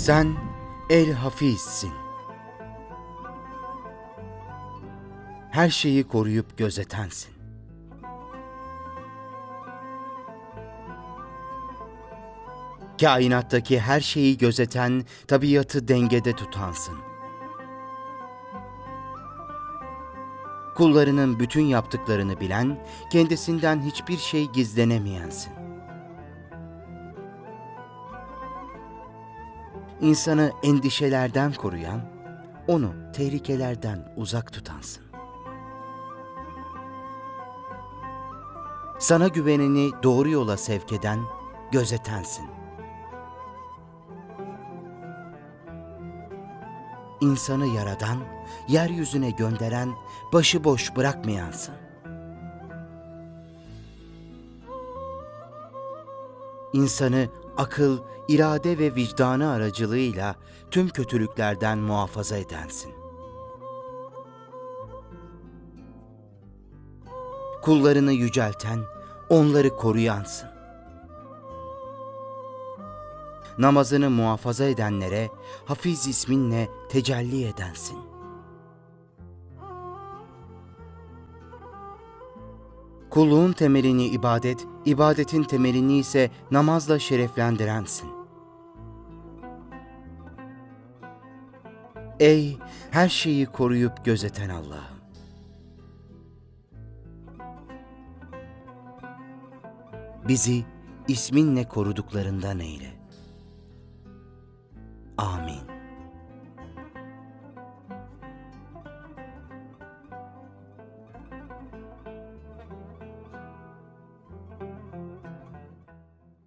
Sen El Hafiz'sin. Her şeyi koruyup gözetensin. Kainattaki her şeyi gözeten, tabiatı dengede tutansın. Kullarının bütün yaptıklarını bilen, kendisinden hiçbir şey gizlenemeyensin. İnsanı endişelerden koruyan, onu tehlikelerden uzak tutansın. Sana güvenini doğru yola sevk eden, gözetensin. İnsanı yaradan, yeryüzüne gönderen, başıboş bırakmayansın. İnsanı akıl, irade ve vicdanı aracılığıyla tüm kötülüklerden muhafaza edensin. Kullarını yücelten, onları koruyansın. Namazını muhafaza edenlere Hafiz isminle tecelli edensin. Kulluğun temelini ibadet, ibadetin temelini ise namazla şereflendirensin. Ey her şeyi koruyup gözeten Allah'ım. Bizi isminle koruduklarından eyle. Amin.